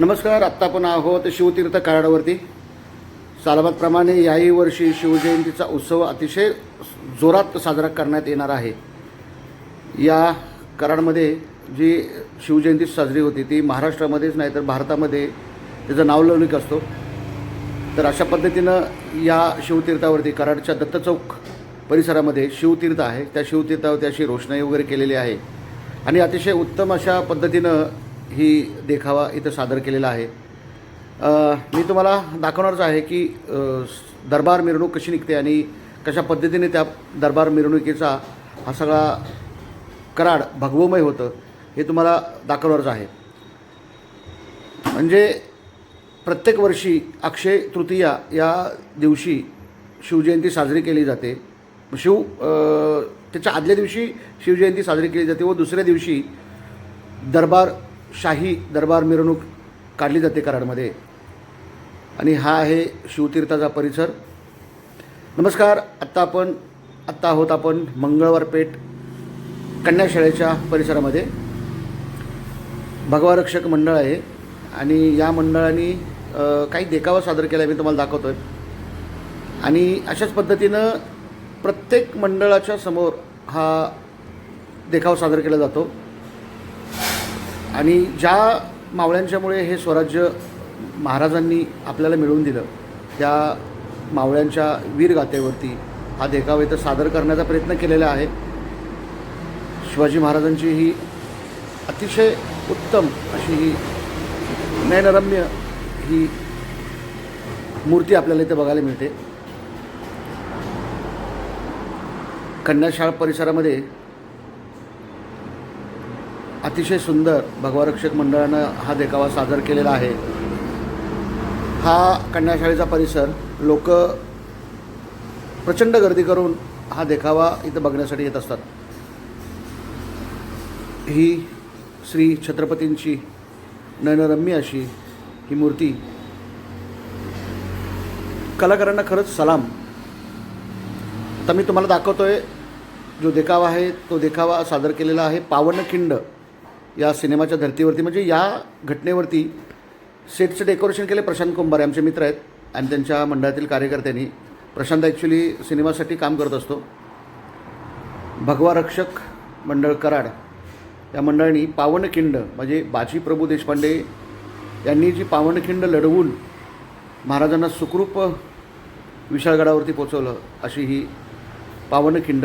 नमस्कार आत्ता आपण आहोत शिवतीर्थ कार्डावरती सालबादप्रमाणे याही वर्षी शिवजयंतीचा उत्सव अतिशय जोरात साजरा करण्यात येणार आहे. या कराडमध्ये जी शिवजयंती साजरी होती ती महाराष्ट्रामध्येच नाही तर भारतामध्ये त्याचं नावलौकिक असतो. तर अशा पद्धतीनं या शिवतीर्थावरती कराडच्या दत्त चौक परिसरामध्ये शिवतीर्थ आहे. त्या शिवतीर्थावरती अशी रोषणाई वगैरे केलेली आहे. आणि अतिशय उत्तम अशा पद्धतीनं ही देखावा इथं सादर केलेला आहे. मी तुम्हाला दाखवणारच आहे की दरबार मिरवणूक कशी निघते आणि कशा पद्धतीने त्या दरबार मिरवणुकीचा हा सगळा कराड भगवमय होतं हे तुम्हाला दाखवणारच आहे. म्हणजे प्रत्येक वर्षी अक्षय तृतीया या दिवशी शिवजयंती साजरी केली जाते. शिव त्याच्या आदल्या दिवशी शिवजयंती साजरी केली जाते व दुसऱ्या दिवशी दरबार शाही दरबार मिरवणूक काढली जाते कराडमध्ये. आणि हा आहे शिवतीर्थाचा परिसर. नमस्कार आत्ता आपण आत्ता आहोत आपण मंगळवार पेठ कन्याशाळेच्या परिसरामध्ये. भगवारक्षक मंडळ आहे आणि या मंडळाने काही देखावा सादर केला आहे मी तुम्हाला दाखवतो आहे आणि अशाच पद्धतीनं प्रत्येक मंडळाच्या समोर हा देखावा सादर केला जातो. आणि ज्या मावळ्यांच्यामुळे हे स्वराज्य महाराजांनी आपल्याला मिळवून दिलं त्या मावळ्यांच्या वीरगाथेवरती हा देखावा इथं सादर करण्याचा प्रयत्न केलेला आहे. शिवाजी महाराजांची ही अतिशय उत्तम अशी ही नयनरम्य ही मूर्ती आपल्याला इथे बघायला मिळते. कन्याशाळा परिसरामध्ये अतिशय सुंदर भगवारक्षक मंडळानं हा देखावा सादर केलेला आहे. हा कन्याशाळेचा परिसर लोक प्रचंड गर्दी करून हा देखावा इथं बघण्यासाठी येत असतात. ही श्री छत्रपतींची नयनरम्य अशी ही मूर्ती. कलाकारांना खरंच सलाम. आता मी तुम्हाला दाखवतो आहे जो देखावा आहे तो देखावा सादर केलेला आहे पावनखिंड. या सिनेमाच्या धर्तीवरती म्हणजे या घटनेवरती सेटचं डेकोरेशन केले प्रशांत कुंभारे आमचे मित्र आहेत आणि त्यांच्या मंडळातील कार्यकर्त्यांनी. प्रशांत ॲक्च्युली सिनेमासाठी काम करत असतो. भगवा रक्षक मंडळ कराड या मंडळाने पावनखिंड म्हणजे बाजी प्रभू देशपांडे यांनी जी पावनखिंड लढवून महाराजांना सुखरूप विशाळगडावरती पोचवलं अशी ही पावनखिंड.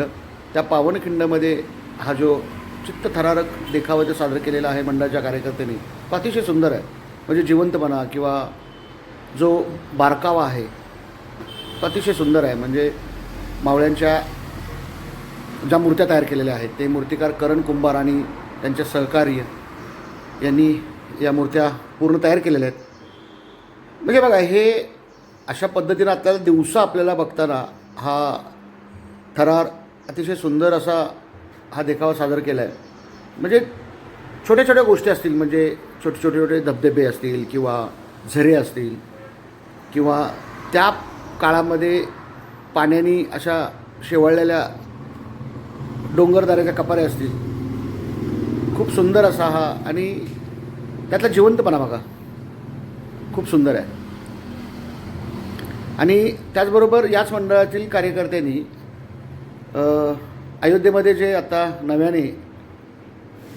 त्या पावनखिंडमध्ये हा जो चित्तथरारक देखावा ते सादर केलेला आहे मंडळाच्या कार्यकर्त्यांनी. तो अतिशय सुंदर आहे. म्हणजे जिवंतपणा किंवा जो बारकावा आहे तो अतिशय सुंदर आहे. म्हणजे मावळ्यांच्या ज्या मूर्त्या तयार केलेल्या आहेत ते मूर्तिकार करण कुंभार आणि त्यांचे सहकार्य यांनी या मूर्त्या पूर्ण तयार केलेल्या आहेत. म्हणजे बघा हे अशा पद्धतीनं आपल्याला दिवसा आपल्याला बघताना हा थरार अतिशय सुंदर असा हा देखावा सादर केला आहे म्हणजे छोट्या छोट्या गोष्टी असतील म्हणजे छोटे छोटे छोटे धबधबे असतील किंवा झरे असतील किंवा त्या काळामध्ये पाण्याने अशा शेवाळलेल्या डोंगरदाऱ्याच्या कपारे असतील. खूप सुंदर असा हा आणि त्यातला जिवंतपणा बघा. खूप सुंदर आहे. आणि त्याचबरोबर याच मंडळातील कार्यकर्त्यांनी अयोध्येमध्ये जे आता नव्याने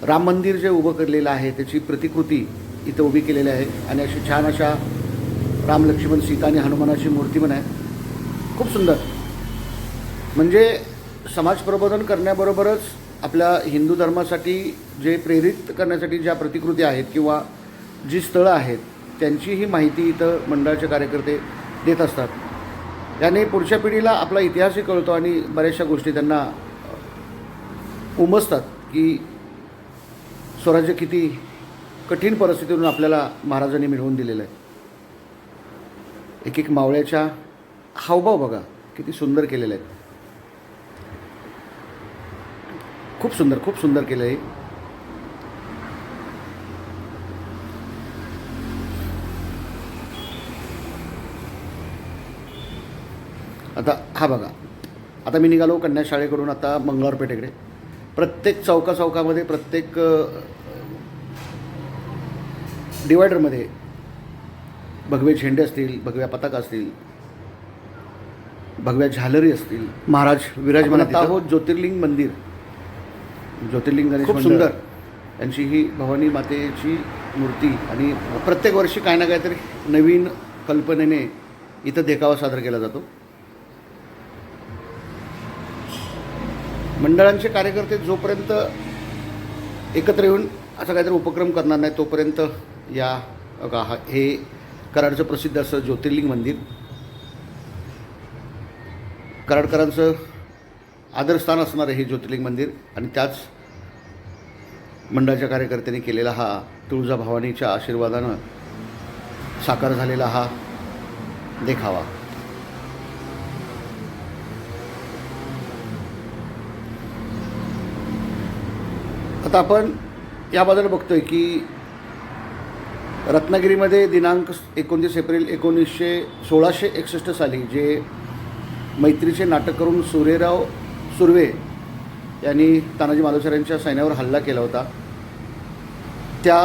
राम मंदिर जे उभं केलेलं आहे त्याची प्रतिकृती इथं उभी केलेली आहे. आणि अशी छान अशा राम लक्ष्मण सीता आणि हनुमानाची मूर्ती पण आहे. खूप सुंदर. म्हणजे समाज प्रबोधन करण्याबरोबरच आपल्या हिंदू धर्मासाठी जे प्रेरित करण्यासाठी ज्या प्रतिकृती आहेत किंवा जी स्थळं आहेत त्यांचीही माहिती इथं मंडळाचे कार्यकर्ते देत असतात. याने पुढच्या पिढीला आपला इतिहासही कळतो आणि बऱ्याचशा गोष्टी त्यांना उमजतात की स्वराज्य किती कठीण परिस्थितीतून आपल्याला महाराजांनी मिळवून दिलेलं आहे. एक एक मावळ्याच्या हावभाव बघा किती सुंदर केलेले आहेत. खूप सुंदर खूप सुंदर केलं आहे आता हा बघा आता मी निघालो कन्या शाळेकडून आता मंगळवार पेठेकडे. प्रत्येक चौका चौकामध्ये प्रत्येक डिवायडरमध्ये भगवे झेंडे असतील भगव्या पताका असतील भगव्या झालरी असतील. महाराज विराजमान आहोत ज्योतिर्लिंग मंदिर. ज्योतिर्लिंग गणेश खूप सुंदर. यांची ही भवानी मातेची मूर्ती आणि प्रत्येक वर्षी काय ना काहीतरी नवीन कल्पनेने इथं देखावा सादर केला जातो. मंडळांचे कार्यकर्ते जोपर्यंत एकत्र येऊन असा काहीतरी उपक्रम करणार नाही तोपर्यंत या का हा- हे कराडचं प्रसिद्ध असं ज्योतिर्लिंग मंदिर. कराडकरांचं आदरस्थान असणारं हे ज्योतिर्लिंग मंदिर आणि त्याच मंडळाच्या कार्यकर्त्यांनी केलेला हा तुळजा भवानीच्या आशीर्वादानं साकार झालेला हा देखावा. आता आपण याबद्दल बघतो आहे की रत्नागिरीमध्ये दिनांक एकोणतीस एप्रिल एकोणीसशे सोळाशे एकसष्ट साली जे मैत्रीचे नाटक करून सूर्यराव सुर्वे यांनी तानाजी मालुसरे यांच्या सैन्यावर हल्ला केला होता. त्या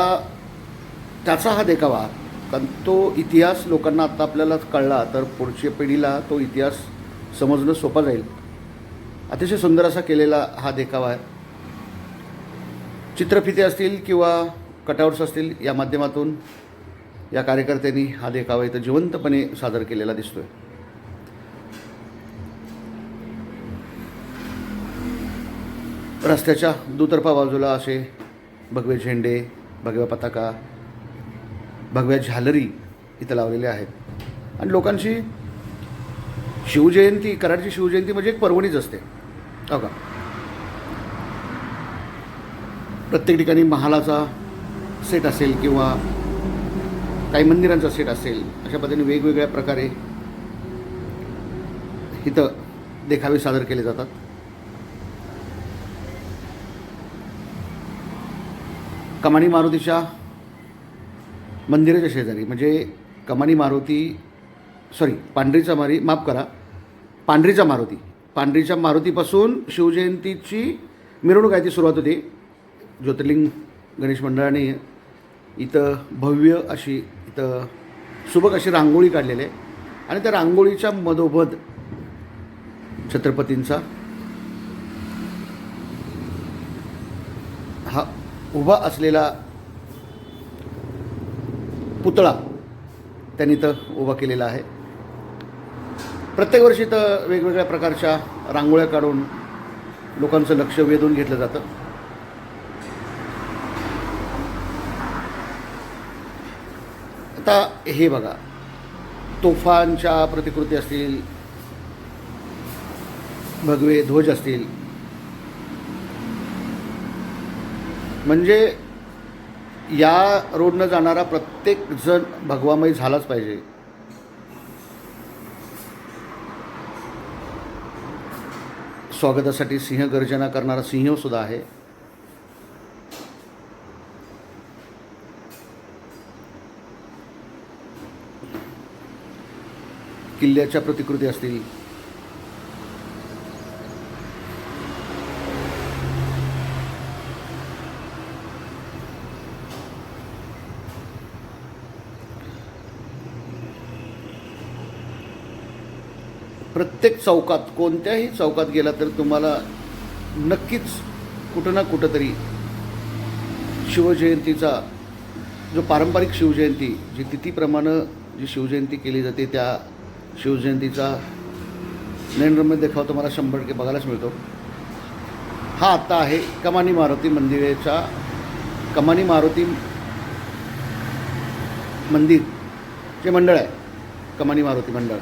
त्याचा हा देखावा कारण तो इतिहास लोकांना आता आपल्याला कळला तर पुढच्या पिढीला तो इतिहास समजणं सोपा जाईल. अतिशय सुंदर असा केलेला हा देखावा आहे. चित्रफिते असतील किंवा कटआउट्स असतील या माध्यमातून या कार्यकर्त्यांनी हा देखावा इथं जिवंतपणे सादर केलेला दिसतोय. रस्त्याच्या दुतर्फा बाजूला असे भगवे झेंडे भगव्या पताका भगव्या झालरी इथं लावलेल्या आहेत. आणि लोकांची शिवजयंती कराडची शिवजयंती म्हणजे एक पर्वणीच असते. हो का? प्रत्येक ठिकाणी महालाचा सेट असेल किंवा काही मंदिरांचा सेट असेल अशा पद्धतीने वेगवेगळ्या प्रकारे इथं देखावे सादर केले जातात. कमानी मारुतीच्या मंदिराच्या शेजारी म्हणजे कमानी मारुती सॉरी पांढरीचा मारी माफ करा पांढरीचा मारुती. पांढरीच्या मारुतीपासून शिवजयंतीची मिरवणूक आहे ती सुरुवात होती. ज्योतिर्लिंग गणेश मंडळाने इथं भव्य अशी इथं सुबक अशी रांगोळी काढलेली आहे. आणि त्या रांगोळीच्या मधोमध छत्रपतींचा हा उभा असलेला पुतळा त्यांनी इथं उभा केलेला आहे. प्रत्येक वर्षी इथं वेगवेगळ्या प्रकारच्या रांगोळ्या काढून लोकांचं लक्ष वेधून घेतलं जातं. आता हे बघा. तोफांच्या प्रतिकृती असतील भगवे ध्वज असतील. म्हणजे या रोडनं जाणारा प्रत्येक जण भगवामय झालाच पाहिजे. स्वागतासाठी सिंह गर्जना करणारा सिंह सुद्धा आहे. किल्ल्याच्या प्रतिकृती असतील. प्रत्येक चौकात कोणत्याही चौकात गेला तर तुम्हाला नक्कीच कुठं ना कुठं तरी शिवजयंतीचा जो पारंपरिक शिवजयंती जी तिथीप्रमाणे जी शिवजयंती केली जाते त्या शिवजयंतीचा नयनरम्य देखाव तुम्हाला शंभर टक्के बघायलाच मिळतो. हा आत्ता आहे कमानी मारुती मंदिराचा कमानी मारुती मंदिर जे मंडळ आहे कमानी मारुती मंडळ.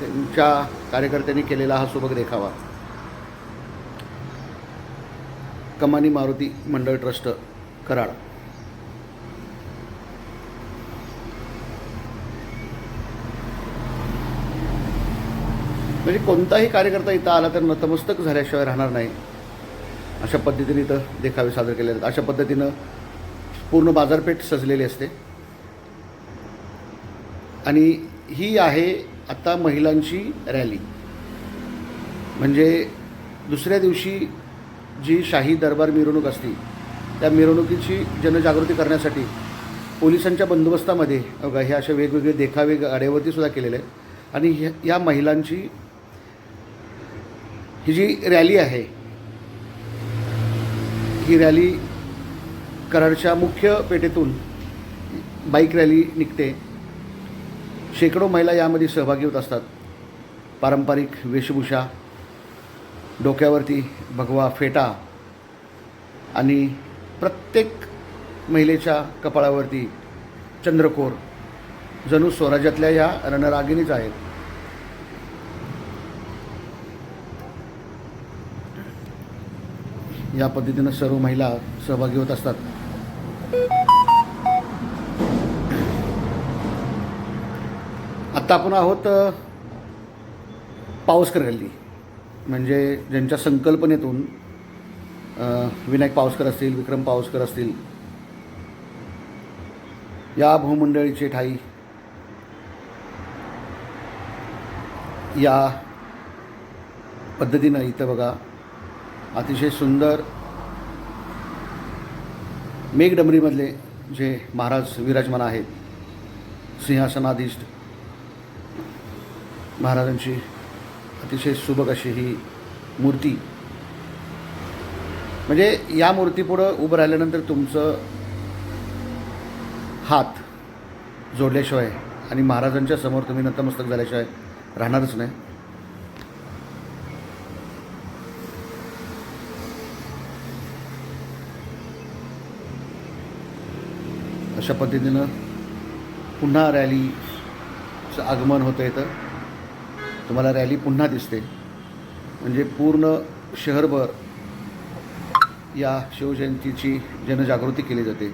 त्यांच्या कार्यकर्त्यांनी केलेला हा सुबक देखावा. कमानी मारुती मंडळ ट्रस्ट कराड. म्हणजे कोणताही कार्यकर्ता इथं आला तर नतमस्तक झाल्याशिवाय राहणार नाही. अशा पद्धतीने इथं देखावे सादर केले जातात. अशा पद्धतीनं पूर्ण बाजारपेठ सजलेली असते. आणि ही आहे आता महिलांची रॅली. म्हणजे दुसऱ्या दिवशी जी शाही दरबार मिरवणूक असती त्या मिरवणुकीची जनजागृती करण्यासाठी पोलिसांच्या बंदोबस्तामध्ये बघा हे असे वेगवेगळे देखावे गाड्यावरती सुद्धा केलेले आहेत. आणि ह्या- महिलांची ही जी रॅली आहे ही रॅली कराडच्या मुख्य पेठेतून बाईक रॅली निघते. शेकडो महिला यामध्ये सहभागी होत असतात. पारंपरिक वेशभूषा डोक्यावरती भगवा फेटा आणि प्रत्येक महिलेच्या कपाळावरती चंद्रकोर जणू स्वराज्यातल्या या रणरागिणीच आहेत. या पद्धतीनं सर्व महिला सहभागी होत असतात. आत्ता आपण आहोत पावसकर गल्ली. म्हणजे ज्यांच्या संकल्पनेतून विनायक पावसकर असतील विक्रम पावसकर असतील या भूमंडळीचे ठाई या पद्धतीनं इथं बघा अतिशय सुंदर मेघडमरीमधले जे महाराज विराजमान आहेत सिंहासनाधीष्ट महाराजांची अतिशय सुबक अशी ही मूर्ती. म्हणजे या मूर्तीपुढं उभं राहिल्यानंतर तुमचं हात जोडल्याशिवाय आणि महाराजांच्या समोर तुम्ही नतमस्तक झाल्याशिवाय राहणारच नाही. अशा पद्धतीनं पुन्हा रॅलीचं आगमन होतं येतं तुम्हाला रॅली पुन्हा दिसते. म्हणजे पूर्ण शहरभर या शिवजयंतीची जनजागृती केली जाते.